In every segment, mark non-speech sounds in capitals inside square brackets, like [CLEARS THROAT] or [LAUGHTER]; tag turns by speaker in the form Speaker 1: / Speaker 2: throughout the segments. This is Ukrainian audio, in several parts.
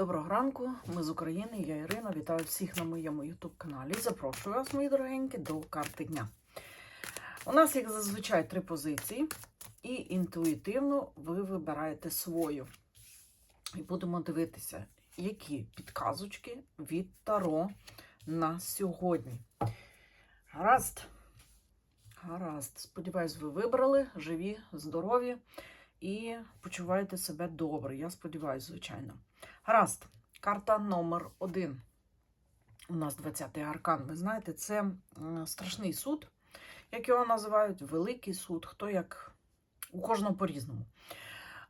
Speaker 1: Доброго ранку, ми з України, я Ірина. Вітаю всіх на моєму YouTube каналі. Запрошую вас, мої дорогенькі, до карти дня. У нас, як зазвичай, три позиції, і інтуїтивно ви вибираєте свою. І будемо дивитися, які підказочки від Таро на сьогодні. Гаразд. Гаразд. Сподіваюсь, ви вибрали, живі, здорові і почуваєте себе добре. Я сподіваюся, звичайно. Гаразд, карта номер один. У нас 20-й аркан. Ви знаєте, це страшний суд, як його називають, великий суд, хто як у кожного по-різному.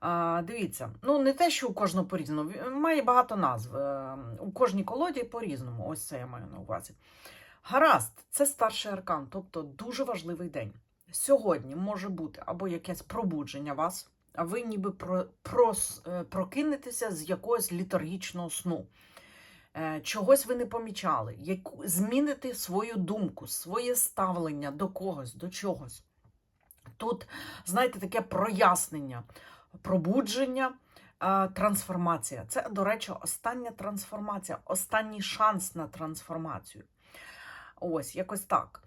Speaker 1: А, дивіться, ну не те, що у кожного по-різному, має багато назв. Е, У кожній колоді по-різному. Ось це я маю на увазі. Гаразд, це старший аркан, тобто дуже важливий день. Сьогодні може бути або якесь пробудження вас, а ви ніби про, прос, е, прокинетеся з якогось літургічного сну. Е, Чогось ви не помічали, яку, зміните свою думку, своє ставлення до когось, до чогось. Тут, знаєте, таке прояснення, пробудження, е, трансформація. Це, до речі, остання трансформація, останній шанс на трансформацію. Ось, якось так.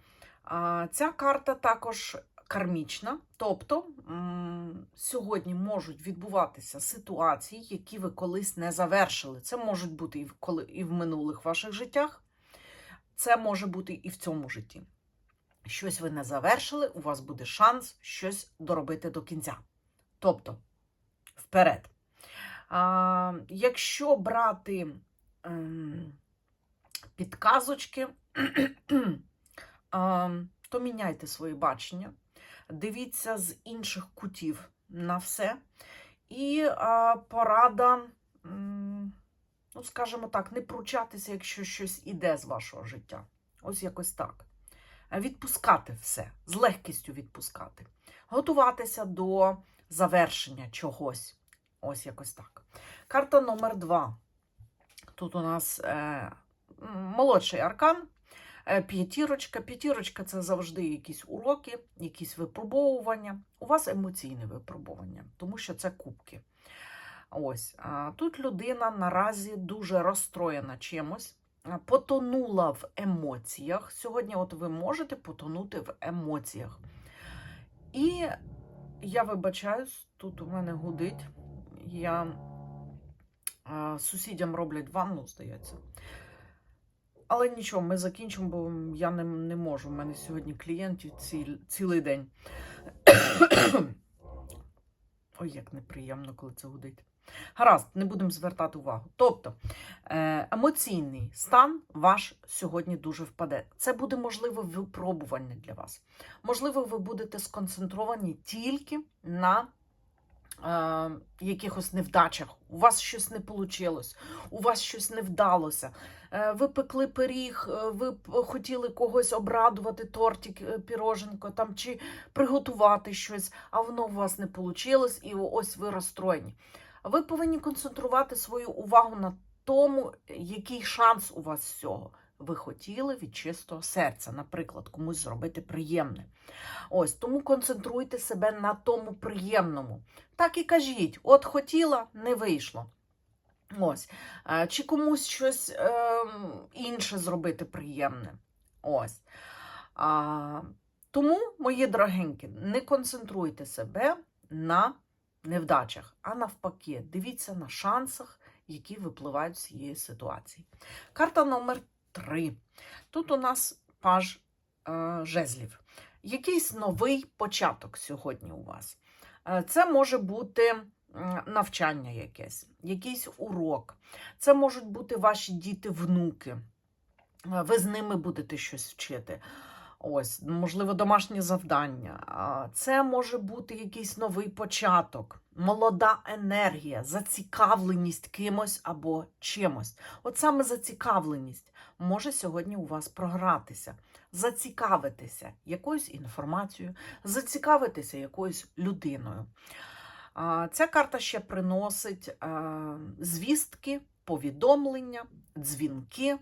Speaker 1: Ця карта також кармічна, тобто сьогодні можуть відбуватися ситуації, які ви колись не завершили. Це можуть бути і в, коли, і в минулих ваших життях, це може бути і в цьому житті. Щось ви не завершили, у вас буде шанс щось доробити до кінця. Тобто, вперед. А, якщо брати ем, підказочки, а, [CLEARS THROAT] то міняйте своє бачення, дивіться з інших кутів на все. І а, порада, ну, скажімо так, не пручатися, якщо щось іде з вашого життя. Ось якось так. Відпускати все, з легкістю відпускати. Готуватися до завершення чогось. Ось якось так. Карта номер два. Тут у нас е, молодший аркан. Е, П'ятірочка. П'ятірочка це завжди якісь уроки, якісь випробовування. У вас емоційне випробування, тому що це кубки. Ось тут людина наразі дуже розстроєна чимось, потонула в емоціях. Сьогодні, от ви можете потонути в емоціях. І я вибачаюсь, тут у мене гудить. Я сусідям роблять ванну, здається. Але нічого, ми закінчимо, бо я не, не можу. У мене сьогодні клієнтів ці, цілий день. [COUGHS] Ой, як неприємно, коли це гудить. Гаразд, не будемо звертати увагу. Тобто, е, емоційний стан ваш сьогодні дуже впаде. Це буде можливе випробування для вас. Можливо, ви будете сконцентровані тільки на е, якихось невдачах. У вас щось не вийшло, у вас щось не вдалося. Е, ви пекли пиріг, е, ви п- хотіли когось обрадувати, тортик, е, піроженко там, чи приготувати щось, а воно у вас не вийшло, і ось ви розстроєні. Ви повинні концентрувати свою увагу на тому, який шанс у вас з цього. Ви хотіли від чистого серця, наприклад, комусь зробити приємне. Ось тому концентруйте себе на тому приємному. Так і кажіть: от хотіла, не вийшло. Ось. Е, Чи комусь щось е, інше зробити приємне. Ось. А, тому, мої дорогенькі, не концентруйте себе на невдачах, а навпаки, дивіться на шансах, які випливають з цієї ситуації. Карта номер 3. Тут у нас паж е, жезлів. Якийсь новий початок сьогодні у вас. Е, Це може бути навчання якесь, якийсь урок. Це можуть бути ваші діти-внуки. Е, Ви з ними будете щось вчити. Ось, можливо, домашнє завдання. Це може бути якийсь новий початок, молода енергія, зацікавленість кимось або чимось. От саме зацікавленість може сьогодні у вас програтися, зацікавитися якоюсь інформацією, зацікавитися якоюсь людиною. Ця карта ще приносить звістки, повідомлення, дзвінки.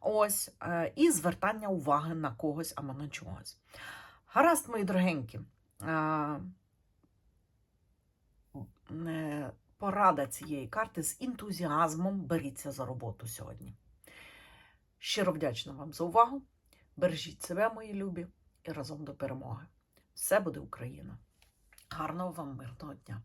Speaker 1: Ось, е, і звертання уваги на когось або на чогось. Гаразд, мої дорогенькі. Е, порада цієї карти з ентузіазмом беріться за роботу сьогодні. Щиро вдячна вам за увагу. Бережіть себе, мої любі, і разом до перемоги. Все буде Україна! Гарного вам мирного дня!